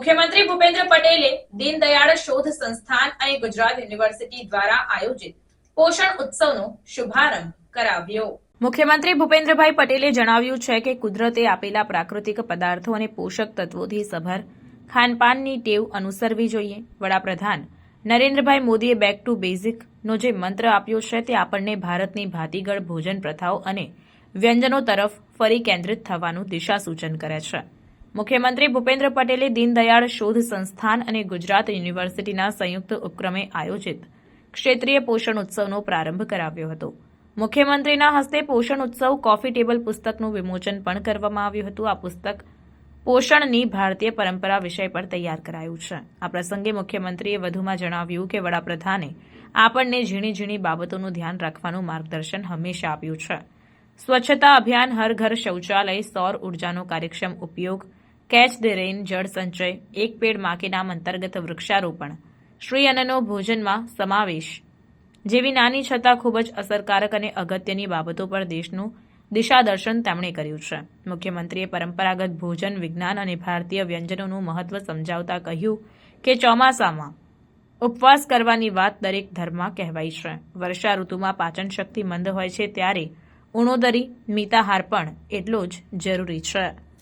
મુખ્યમંત્રી ભૂપેન્દ્ર પટેલે દીનદયાળ શોધ સંસ્થાન અને ગુજરાત યુનિવર્સિટી દ્વારા આયોજિત પોષણ ઉત્સવનો શુભારંભ કરાવ્યો. મુખ્યમંત્રી ભૂપેન્દ્રભાઈ પટેલે જણાવ્યું છે કે કુદરતે આપેલા પ્રાકૃતિક પદાર્થો અને પોષક તત્વોથી સભર ખાનપાનની ટેવ અનુસરવી જોઈએ. વડાપ્રધાન નરેન્દ્રભાઈ મોદીએ બેક ટુ બેઝિક નો જે મંત્ર આપ્યો છે તે આપણને ભારતની ભાતીગળ ભોજન પ્રથાઓ અને વ્યંજનો તરફ ફરી કેન્દ્રિત થવાનું દિશા સૂચન કરે છે. મુખ્યમંત્રી ભૂપેન્દ્ર પટેલે દીનદયાળ શોધ સંસ્થાન અને ગુજરાત યુનિવર્સિટીના સંયુક્ત ઉપક્રમે આયોજિત ક્ષેત્રીય પોષણ ઉત્સવનો પ્રારંભ કરાવ્યો હતો. મુખ્યમંત્રીના હસ્તે પોષણ ઉત્સવ કોફી ટેબલ પુસ્તકનું વિમોચન પણ કરવામાં આવ્યું હતું. આ પુસ્તક પોષણની ભારતીય પરંપરા વિષય પર તૈયાર કરાયું છે. આ પ્રસંગે મુખ્યમંત્રીએ વધુમાં જણાવ્યું કે વડાપ્રધાને આપણને ઝીણી ઝીણી બાબતોનું ધ્યાન રાખવાનું માર્ગદર્શન હંમેશા આપ્યું છે. સ્વચ્છતા અભિયાન, હર ઘર શૌચાલય, સૌર ઉર્જાનો કાર્યક્ષમ ઉપયોગ કેચ ધ રેઇન જળ સંચય. એક પેડમાં નામ અંતર્ગત વૃક્ષારોપણ. શ્રી અન્નનો ભોજનમાં સમાવેશ. જેવી નાની છતાં ખૂબ જ અસરકારક અને અગત્યની બાબતો પર દેશનું દિશાદર્શન તેમણે કર્યું છે. મુખ્યમંત્રીએ પરંપરાગત ભોજન, વિજ્ઞાન અને ભારતીય વ્યંજનોનું મહત્વ સમજાવતા કહ્યું કે ચોમાસામાં ઉપવાસ કરવાની વાત દરેક ધર્મમાં કહેવાય છે. વર્ષા ઋતુમાં પાચન શક્તિ મંદ હોય છે ત્યારે ઉણોદરી, મિતાહાર પણ એટલો જ જરૂરી છે.